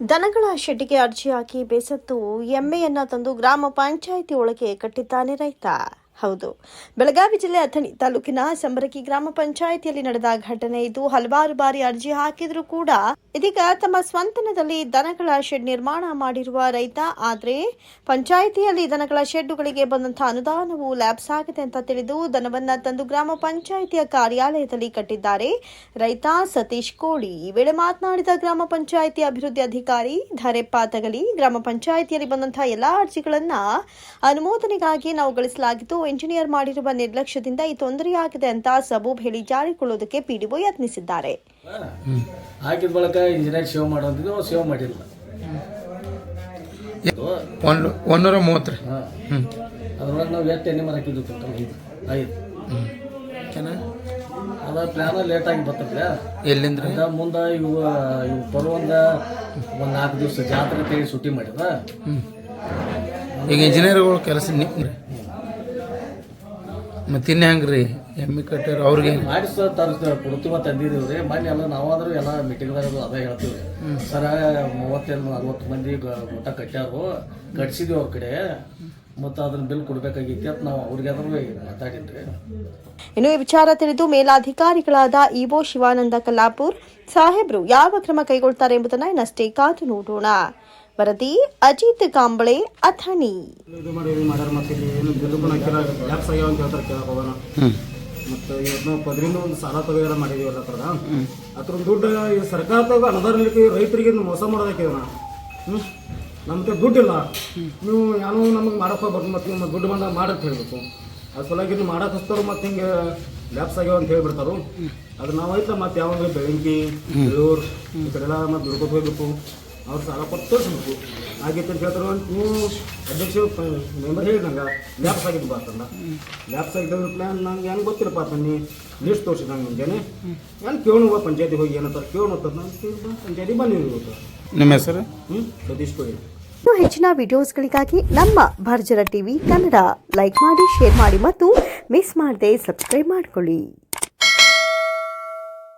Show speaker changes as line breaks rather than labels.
ದನಗಳ ಶೆಡ್ಡಿಗೆ ಅರ್ಜಿ ಹಾಕಿ ಬೇಸತ್ತು ಎಮ್ಮೆಯನ್ನ ತಂದು ಗ್ರಾಮ ಪಂಚಾಯಿತಿ ಒಳಗೆ ಕಟ್ಟಿದ್ದಾನೆ ರೈತ. ಹೌದು. ಬೆಳಗಾವಿ ಜಿಲ್ಲೆ ಅಥಣಿ ತಾಲೂಕಿನ ಸಂಬರಕಿ ಗ್ರಾಮ ಪಂಚಾಯಿತಿಯಲ್ಲಿ ನಡೆದ ಘಟನೆ ಇದು. ಹಲವಾರು ಬಾರಿ ಅರ್ಜಿ ಹಾಕಿದ್ರು ಕೂಡ ಇದೀಗ ತಮ್ಮ ಸ್ವಂತನದಲ್ಲಿ ದನಗಳ ಶೆಡ್ ನಿರ್ಮಾಣ ಮಾಡಿರುವ ರೈತ. ಆದ್ರೆ ಪಂಚಾಯಿತಿಯಲ್ಲಿ ದನಗಳ ಶೆಡ್ಡುಗಳಿಗೆ ಬಂದಂತಹ ಅನುದಾನವು ಲ್ಯಾಬ್ಸ್ ಆಗಿದೆ ಅಂತ ತಿಳಿದು ದನವನ್ನ ತಂದು ಗ್ರಾಮ ಪಂಚಾಯಿತಿಯ ಕಾರ್ಯಾಲಯದಲ್ಲಿ ಕಟ್ಟಿದ್ದಾರೆ. ರೈತ ಸತೀಶ್ ಕೋಳಿ. ಈ ವೇಳೆ ಮಾತನಾಡಿದ ಗ್ರಾಮ ಪಂಚಾಯಿತಿ ಅಭಿವೃದ್ಧಿ ಅಧಿಕಾರಿ ಧರೆಪ್ಪ ತಗಲಿ, ಗ್ರಾಮ ಪಂಚಾಯಿತಿಯಲ್ಲಿ ಬಂದಂತಹ ಎಲ್ಲಾ ಅರ್ಜಿಗಳನ್ನ ಅನುಮೋದನೆಗಾಗಿ ನಾವು ಗಳಿಸಲಾಗಿದ್ದು ಇಂಜಿನಿಯರ್ ಮಾಡಿರುವ ನಿರ್ಲಕ್ಷ್ಯದಿಂದ ಈ ತೊಂದರೆಯಾಗಿದೆ ಅಂತ ಸಬೂಬ್ ಹೇಳಿ ಜಾರಿಕೊಳ್ಳೋದಕ್ಕೆ ಪಿಡಿಒ ಯತ್ನಿಸಿದ್ದಾರೆ.
ಹಾಕಿದ ಬಳಿಕ ಇಂಜಿನಿಯರ್ ಸೇವ್ ಅವ್ರು ಸೇವ್ ಮಾಡಿಲ್ಲ.
ಒಂದು ಒಂದೂರ ಮೂವತ್ತು ರೀ.
ಹಾಂ.
ಹ್ಞೂ
ಅದ್ರೊಳಗೆ ನಾವು ಎಷ್ಟು ಎಣ್ಣೆ ಮರ ಹಾಕಿದ್ವಿ ಟೋಟಲ್ ಐದು. ಐದು.
ಚೆನ್ನಾಗಿ
ಅದ ಪ್ಲ್ಯಾನ ಲೇಟಾಗಿ ಬರ್ತದೆ
ಎಲ್ಲಿಂದ
ಅದ ಮುಂದೆ ಇವು ಇವು ಬರುವಂಗ ಒಂದು ನಾಲ್ಕು ದಿವಸ ಜಾತ್ರೆ ತೆಗಿ ಸುಟ್ಟಿ ಮಾಡಿದ.
ಹ್ಞೂ ಈಗ ಇಂಜಿನಿಯರ್ಗಳು ಕೆಲಸ ನಿಮ್ಮ ಮತ್ತು ಇನ್ನು ಹೆಂಗೆ ರೀ ಎಮ್ಮಿ ಕಟ್ಟಾರ ಅವ್ರಿಗೆ?
ಮಾಡಿಸ ತರಿಸ್ತೀವಿ ಕೊಡ್ತೀವ ತಂದಿದ್ದೀವಿ ರೀ ಮೊನ್ನೆ ಎಲ್ಲ ನಾವಾದ್ರೂ ಎಲ್ಲ ಮೀಟಿಂಗ್ದಾಗ ಅದೇ ಹೇಳ್ತೀವಿ. ರೀ ಸರ ಮೂವತ್ತೆರಡು ನಲ್ವತ್ತು ಮಂದಿ ಊಟ ಕಟ್ಟ್ಯಾರು ಕಟ್ಸಿದ್ವಿ ಅವ್ರ ಕಡೆ. ಮತ್ತು ಅದನ್ನ ಬಿಲ್ ಕೊಡ್ಬೇಕಾಗಿತ್ತು ಅಂತ ನಾವು ಅವ್ರಿಗಾದ್ರೂ ಮಾತಾಡಿದ್ರಿ
ಇನ್ನು ಈ ವಿಚಾರ ತಿಳಿದು ಮೇಲಾಧಿಕಾರಿಗಳಾದ ಇಒ ಶಿವಾನಂದ ಕಲ್ಲಾಪುರ್ ಸಾಹೇಬ್ರು ಯಾವ ಕ್ರಮ ಕೈಗೊಳ್ತಾರೆ ಎಂಬುದನ್ನ ಇನ್ನಷ್ಟೇ ಕಾದು ನೋಡೋಣ. ವರದಿ ಅಜಿತ್ ಕಾಂಬಳೆ ಅಥಣಿ.
ಇದು ಮಾಡಿ ಇದು ಮಾಡ್ಯಾರ ಮತ್ತೆ ಇಲ್ಲಿ ಏನು ಹಾಕಿಲ್ಲ. ಲ್ಯಾಬ್ಸ್ ಆಗ್ಯಾವ ಅಂತ ಹೇಳ್ತಾರೆ ಕೇಳಕ್ ಹೋಗೋಣ. ಮತ್ತು ಇವತ್ತು ನಾವು ಪದರಿಂದ ಒಂದು ಸಾಲ ತಗೋಲ್ಲ ಮಾಡಿದೀವಿ ಎಲ್ಲ ಥರದ ಅದ್ರ ದುಡ್ಡು ಈ ಸರ್ಕಾರ ತಗೋ ರೈತರಿಗೆ ಮೋಸ ಮಾಡೋದಕ್ಕೆ ಹ್ಞೂ ನಮ್ಗೆ ದುಡ್ಡಿಲ್ಲ. ನೀವು ಏನೋ ನಮಗೆ ಮಾಡಕ್ಕೆ ಹೋಗ್ಬಾರ್ದು ಮತ್ತು ನಿಮ್ಮ ದುಡ್ಡು ಬಂದಾಗ ಮಾಡಕ್ಕೆ ಹೇಳ್ಬೇಕು. ಅದ್ರ ಸಲುವಾಗಿ ಇನ್ನು ಮಾಡಕ್ಕೆ ಹಚ್ತಾರೋ ಮತ್ತು ಹಿಂಗೆ ಲ್ಯಾಬ್ಸ್ ಆಗ್ಯಾವ ಅಂತ ಹೇಳ್ಬಿಡ್ತಾರು. ಅದು ನಾವು ಐತಲ್ಲ ಮತ್ತೆ ಯಾವಾಗ ಬೆಳಂಕಿ ಬೆಳೂರು ಈ ಕಡೆ ಎಲ್ಲ ಮತ್ತೆ ದುಡ್ಕೊತ ಹೋಗ್ಬೇಕು. ಅವ್ರು ಸಾಲ ಕೊಟ್ಟು ತೋರಿಸ್ಬೇಕು ಹಾಗೆ ಅಂತ ಹೇಳ್ತಾರೆ ಅಂತ ನೀವು ಅಧ್ಯಕ್ಷ ಮೆಂಬರ್ ಹೇಳಿ ನಂಗೆ ಲ್ಯಾಬ್ಸ್ ಆಗಿದ್ದು ಬರ್ತಂದ ಲ್ಯಾಪ್ಸ್ ಆಗಿದ್ದ ಪ್ಲ್ಯಾನ್ ನಂಗೆ ಹೆಂಗೆ ಗೊತ್ತಿಲ್ಲಪ್ಪ ತನ್ನಿ ಲಿಸ್ಟ್ ತೋರಿಸಿ ನಂಗೆ ಮುಂಜಾನೆ ಏನು ಕೇಳುವ ಪಂಚಾಯತಿ ಹೋಗಿ ಏನಂತಾರೆ ಅಂತ ನಾನು ಪಂಚಾಯತಿ ಬನ್ನಿ ಇವತ್ತು
ನಿಮ್ಮ ಹೆಸರು?
ಹ್ಞೂ ಸತೀಶ್ ಕೋಯಿ
ಇನ್ನು ಹೆಚ್ಚಿನ ವಿಡಿಯೋಸ್ಗಳಿಗಾಗಿ ನಮ್ಮ ಭರ್ಜರ ಟಿವಿ ಕನ್ನಡ. ಲೈಕ್ ಮಾಡಿ ಶೇರ್ ಮಾಡಿ ಮತ್ತು ಮಿಸ್ ಮಾಡದೆ ಸಬ್ಸ್ಕ್ರೈಬ್ ಮಾಡಿಕೊಳ್ಳಿ.